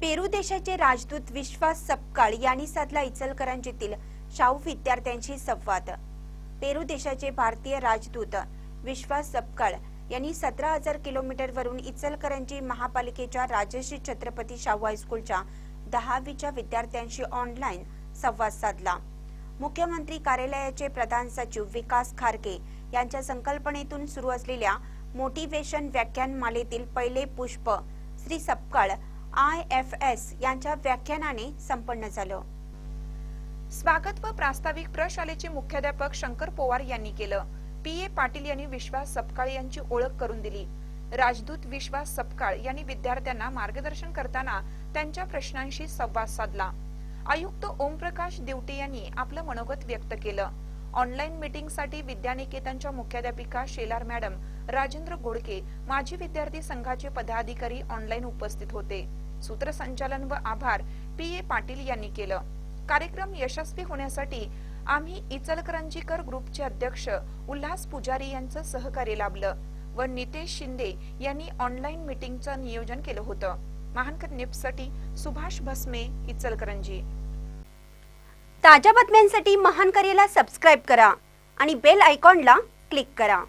पेरू देशाचे राजदूत विश्वास सपकाळ यांनी साधला इचलकरंजीतील शाहू विद्यार्थ्यांशी संवाद. पेरू देशाचे भारतीय राजदूत विश्वास सपकाळ यांनी सतरा हजार किलोमीटरवरून इचलकरंजी महापालिकेच्या राजश्री छत्रपती शाहू हायस्कूलच्या दहावीच्या विद्यार्थ्यांशी ऑनलाईन संवाद साधला. मुख्यमंत्री कार्यालयाचे प्रधान सचिव विकास खारगे यांच्या संकल्पनेतून सुरू असलेल्या मोटिवेशन व्याख्यानमालेतील पहिले पुष्प Shri Sapkal I F S यांच्या व्याख्यानाने संपन्न झालं. स्वागत व प्रास्ताविक प्रशालेचे मुख्याध्यापक शंकर पोवार यांनी केलं. पी. ए. पाटील यांनी विश्वास सपकाळ यांची ओळख करून दिली. राजदूत विश्वास सपकाळ यांनी विद्यार्थ्यांना मार्गदर्शन करताना त्यांच्या प्रश्नांशी संवाद साधला. आयुक्त ओमप्रकाश दिवटे यांनी आपलं मनोगत व्यक्त केलं. ऑनलाईन मीटिंगसाठी विद्यानिकेतनच्या मुख्याध्यापिका शेलार मॅडम राजेंद्र गोडके माजी विद्यार्थी संघाचे पदाधिकारी ऑनलाईन उपस्थित होते. सूत्रसंचालन व आभार पी ए पाटील यांनी केलं. कार्यक्रम यशस्वी होण्यासाठी आम्ही इचलकरंजीकर ग्रुपचे अध्यक्ष उल्हास पुजारी यांचं सहकार्य लाभलं व नितेश शिंदे यांनी ऑनलाईन मीटिंगचं नियोजन केलं होतं. महानकर निप्ससाठी सुभाष भस्मे इचलकरंजी. ताज्या बातम्यांसाठी महान करेला सबस्क्राईब करा आणि बेल आयकॉनला क्लिक करा.